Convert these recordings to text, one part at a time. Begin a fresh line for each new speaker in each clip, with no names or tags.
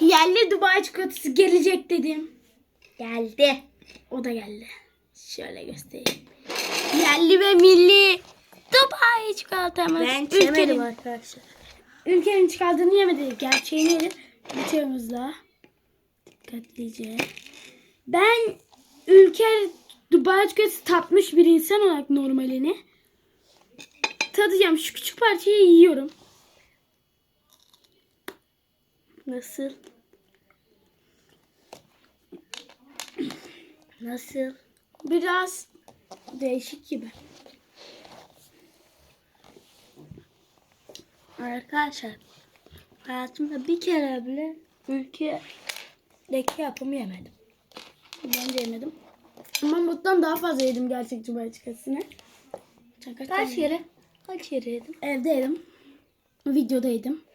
Yerli Dubai çikolatası gelecek dedim. Geldi. O da geldi. Şöyle göstereyim. Yerli ve milli Dubai çikolatamız.
Ben çemedim arkadaşlar.
Ülkenin çıkardığını yemedik. Gerçeğini yedik. Bıçağımızla. Dikkatlice. Ben ülke Dubai çikolatası tatmış bir insan olarak normalini. Tadacağım. Şu küçük parçayı yiyorum.
Nasıl? Nasıl?
Biraz değişik gibi.
Arkadaşlar hayatımda bir kere bile ülkedeki yapımı yemedim.
Ben de yemedim. Ama bundan daha fazla yedim gerçek Dubai çikolatasını. Şaka
Kaç kere? Kaç kere yedim?
Evde yedim. Videoda yedim.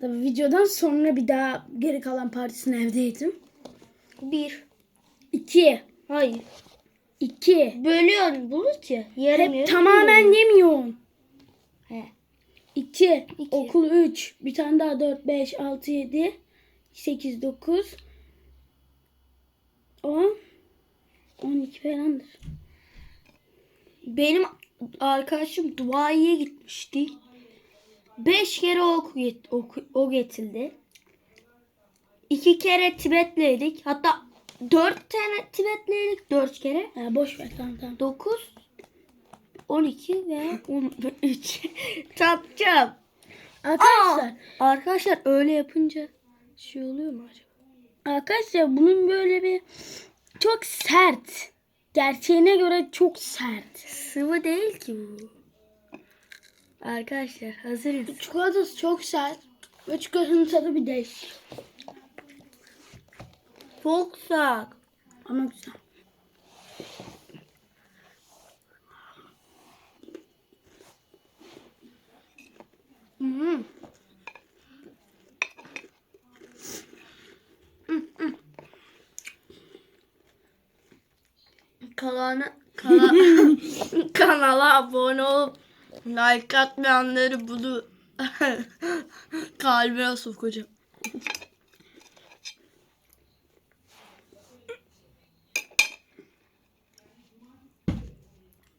Tabii videodan sonra bir daha geri kalan partisini evde yedim.
Bir.
İki.
Hayır.
İki.
Bölüyorsun bunu ki. Yarım
Hep tamamen yemiyorsun.
He.
İki.
İki.
Okul üç. Bir tane daha dört, beş, altı, yedi. Sekiz, dokuz. On. On iki falandır.
Benim arkadaşım Dubai'ye gitmişti. Beş kere o, get- o, o getirdi. İki kere Tibet'leydik. Hatta dört tane Tibet'leydik. Dört kere.
Ha, boş ver tamam tamam.
9 12 ve 13 tapacağım.
Arkadaşlar.
Arkadaşlar öyle yapınca şey oluyor mu acaba?
Arkadaşlar bunun böyle bir çok sert. Gerçeğine göre çok sert.
Sıvı değil ki bu. Arkadaşlar hazırız.
Çikolatası çok sert. Ve çikolatanın tadı bir değişik.
Çok sak.
Ama güzel. Hmm.
Kanala, kana, kanala abone olup like atmayanları bunu kalbine sokacağım.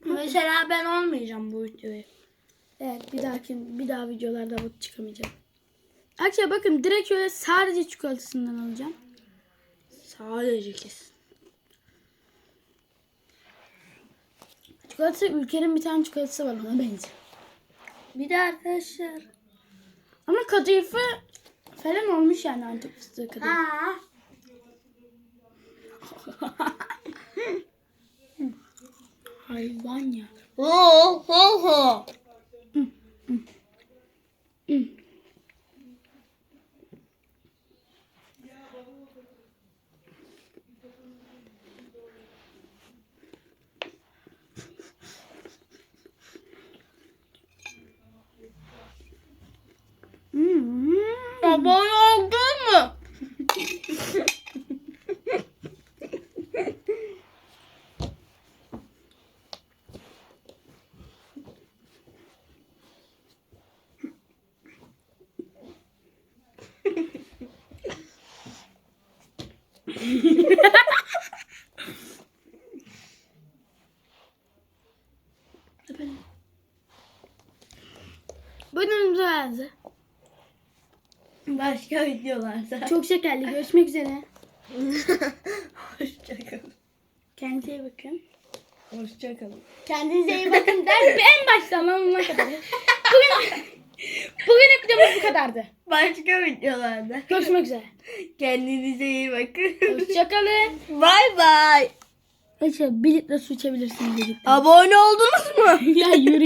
Mesela ben olmayacağım bu videoya.
Evet bir dahaki bir daha videolarda bu çıkamayacak. Arkadaşlar bakın direkt şöyle sadece çikolatasından alacağım.
Sadece kesin.
Çikolatası ülkenin bir tane çikolatası var ona benziyor.
Bir de arkadaşlar.
Ama kadayıfı falan olmuş yani antep fıstığı kadayıfı.
Ha.
Hayvan ya.
Ho ho ho.
Hmm.
Abone oldun mu?
Bugünümüzü verdi.
Başka videolarda.
Çok şekerli. Görüşmek üzere.
Hoşçakalın.
Kendinize iyi bakın.
Hoşçakalın.
Kendinize iyi bakın der. En baştan sonuna kadar. Bugün, bugün videomuz bu kadardı.
Başka videolarda.
Görüşmek üzere.
Kendinize iyi bakın.
Hoşçakalın.
Bay bay.
Arkadaşlar bir litre su içebilirsiniz dedik.
Abone oldunuz mu?
ya yürü